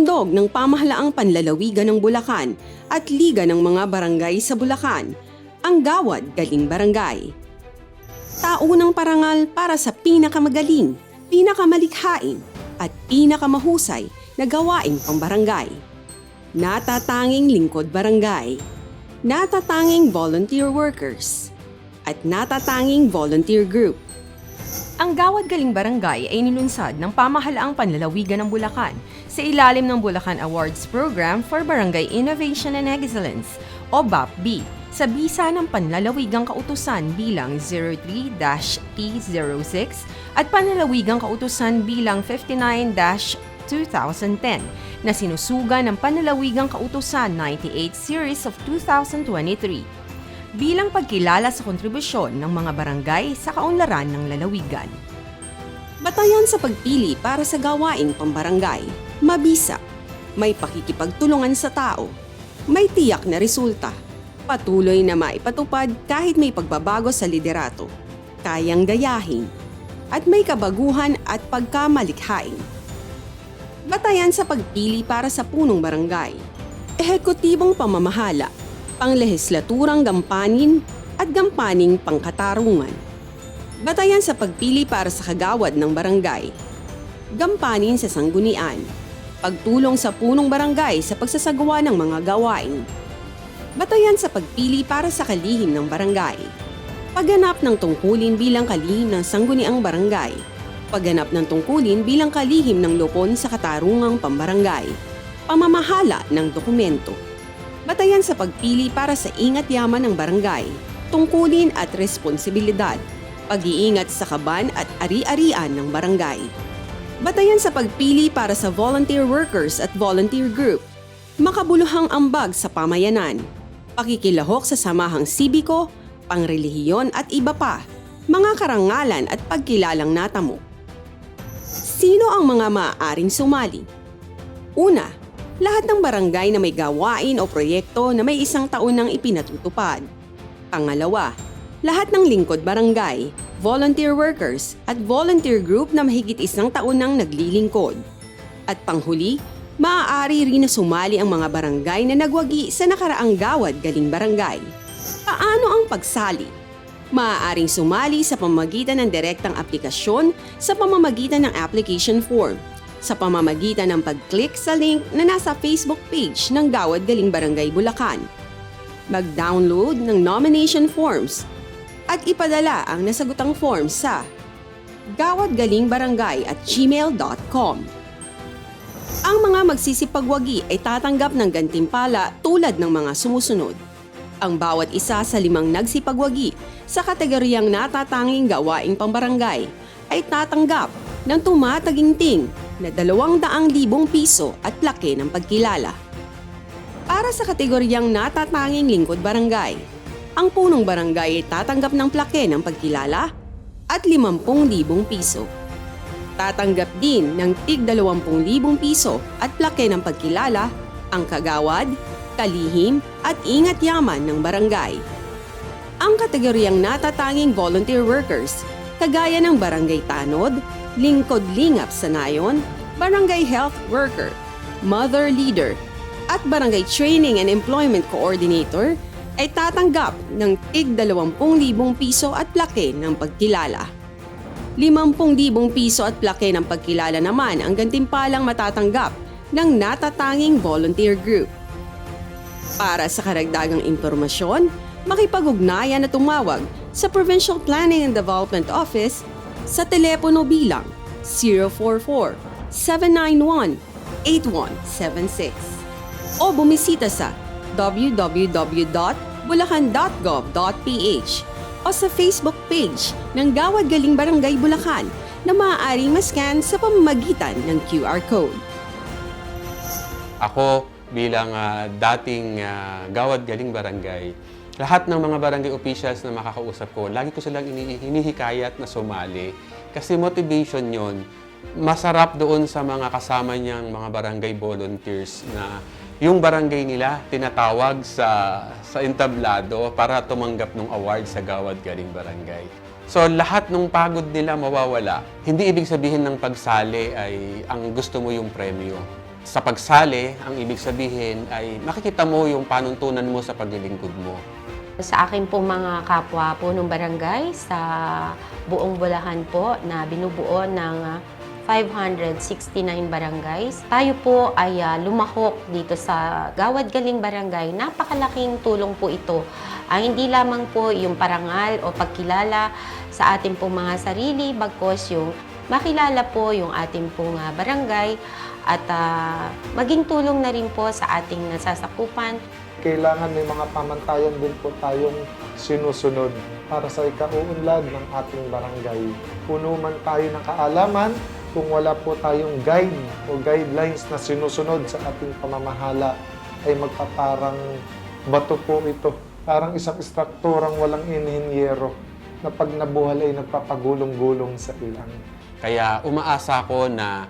Inihahandog ng pamahalaang panlalawigan ng Bulacan at Liga ng mga Barangay sa Bulacan, ang Gawad Galing Barangay. Taunang parangal para sa pinakamagaling, pinakamalikhain at pinakamahusay na gawaing pambarangay. Natatanging lingkod barangay, natatanging volunteer workers, at natatanging volunteer group. Ang Gawad Galing Barangay ay nilunsad ng pamahalaang panlalawigan ng Bulacan sa ilalim ng Bulacan Awards Program for Barangay Innovation and Excellence o BAPB sa bisa ng panlalawigang kautusan bilang 03-T06 at panlalawigang kautusan bilang 59-2010 na sinusuga ng panlalawigang kautusan 98 Series of 2023 bilang pagkilala sa kontribusyon ng mga barangay sa kaunlaran ng lalawigan. Batayan sa pagpili para sa gawaing pambarangay, mabisa, may pakikipagtulungan sa tao, may tiyak na resulta, patuloy na maipatupad kahit may pagbabago sa liderato, kayang gayahin, at may kabaguhan at pagkamalikhain. Batayan sa pagpili para sa punong barangay, ehekutibong pamamahala, panglehislaturang gampanin at gampaning pangkatarungan. Batayan sa pagpili para sa kagawad ng barangay. Gampanin sa sanggunian. Pagtulong sa punong barangay sa pagsasagawa ng mga gawain. Batayan sa pagpili para sa kalihim ng barangay. Pagganap ng tungkulin bilang kalihim ng sangguniang barangay. Pagganap ng tungkulin bilang kalihim ng lupon sa katarungang pambarangay. Pamamahala ng dokumento batayan sa pagpili para sa ingat yaman ng barangay, tungkulin at responsibilidad, pag-iingat sa kaban at ari-arian ng barangay. Batayan sa pagpili para sa volunteer workers at volunteer group, makabuluhang ambag sa pamayanan, pakikilahok sa samahang sibiko, pangrelihiyon at iba pa, mga karangalan at pagkilalang natamo. Sino ang mga maaaring sumali? Una, lahat ng barangay na may gawain o proyekto na may isang taon nang ipinatutupad. Pangalawa, lahat ng lingkod barangay, volunteer workers at volunteer group na mahigit isang taon nang naglilingkod. At panghuli, maaari rin na sumali ang mga barangay na nagwagi sa nakaraang gawad galing barangay. Paano ang pagsali? Maaaring sumali sa pamamagitan ng direktang aplikasyon sa pamamagitan ng application form sa pamamagitan ng pag-click sa link na nasa Facebook page ng Gawad Galing Barangay Bulacan. Mag-download ng nomination forms at ipadala ang nasagutang forms sa gawadgalingbarangay at gmail.com. Ang mga magsisipagwagi ay tatanggap ng gantimpala tulad ng mga sumusunod. Ang bawat isa sa limang nagsipagwagi sa kategoryang natatanging gawaing pambarangay ay tatanggap ng tumataginting na 200,000 piso at plake ng pagkilala. Para sa kategoryang natatanging lingkod barangay, ang punong barangay ay tatanggap ng plake ng pagkilala at 50,000 piso. Tatanggap din ng tig 20,000 piso at plake ng pagkilala ang kagawad, kalihim at ingat yaman ng barangay. Ang kategoryang natatanging volunteer workers, kagaya ng barangay tanod, lingkod lingap sa nayon, barangay health worker, mother leader, at barangay training and employment coordinator ay tatanggap ng tig 20,000 piso at plake ng pagkilala. 50,000 piso at plake ng pagkilala naman ang gantimpalang matatanggap ng natatanging volunteer group. Para sa karagdagang impormasyon, makipag-ugnayan at tumawag sa Provincial Planning and Development Office sa telepono bilang 044-791-8176 o bumisita sa www.bulacan.gov.ph o sa Facebook page ng Gawad Galing Barangay Bulacan na maaaring mascan sa pamamagitan ng QR code. Ako bilang ah, dating ah, Gawad Galing Barangay, lahat ng mga barangay officials na makakausap ko, lagi ko silang ini- hinihikayat na sumali. Kasi motivation yon masarap doon sa mga kasama niyang mga barangay volunteers na yung barangay nila tinatawag sa sa entablado para tumanggap ng award sa Gawad Galing Barangay. So lahat ng pagod nila mawawala. Hindi ibig sabihin ng pagsali ay ang gusto mo yung premyo. Sa pagsali, ang ibig sabihin ay makikita mo yung panuntunan mo sa paglilingkod mo. Sa akin po mga kapwa po ng barangay sa buong Bulacan po na binubuo ng 569 barangays. Tayo po ay ah, lumahok dito sa Gawad Galing Barangay. Napakalaking tulong po ito. Ah, hindi lamang po yung parangal o pagkilala sa ating pong mga sarili, bagkos yung makilala po yung ating pong ah, barangay at ah, maging tulong na rin po sa ating nasasakupan kailangan may mga pamantayan din po tayong sinusunod para sa ikauunlad ng ating barangay. Puno man tayo ng kaalaman, kung wala po tayong guide o guidelines na sinusunod sa ating pamamahala, ay magpaparang bato po ito. Parang isang istrukturang walang inhinyero na pag nabuhal ay nagpapagulong-gulong sa ilang. Kaya umaasa ko na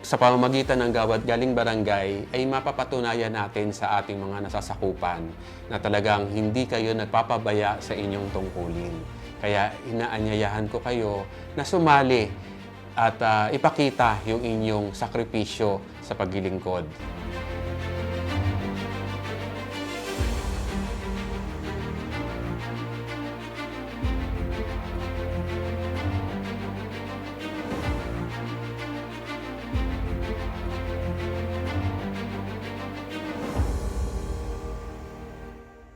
sa pamamagitan ng gawad galing barangay ay mapapatunayan natin sa ating mga nasasakupan na talagang hindi kayo nagpapabaya sa inyong tungkulin. Kaya inaanyayahan ko kayo na sumali at ah, ipakita yung inyong sakripisyo sa paglilingkod.